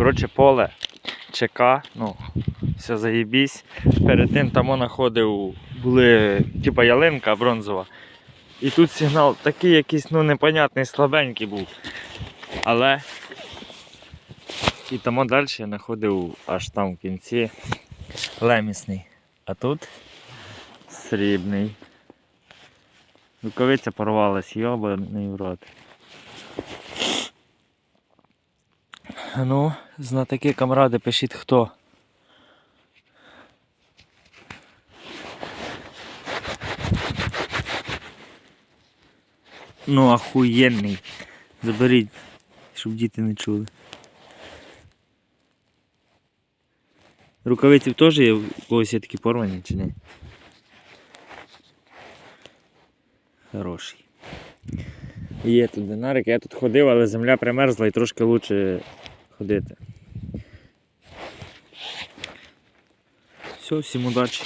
Коротше, поле ЧК, ну, все заєбісь. Перед тим там знаходив, були типа ялинка бронзова. І тут сигнал такий якийсь ну, непонятний, слабенький був. Але і тому далі я знаходив аж там в кінці лемісний. А тут срібний. Рукавиця порвалась, йобаний в рот. Ну, знатоки камради пишіть хто. Ну, ахуєнний. Заберіть, щоб діти не чули. Рукавиці теж є, у когось є такі порвані чи ні? Хороший. Є тут динарик, я тут ходив, але земля примерзла і трошки краще ходити. Все, всім удачі.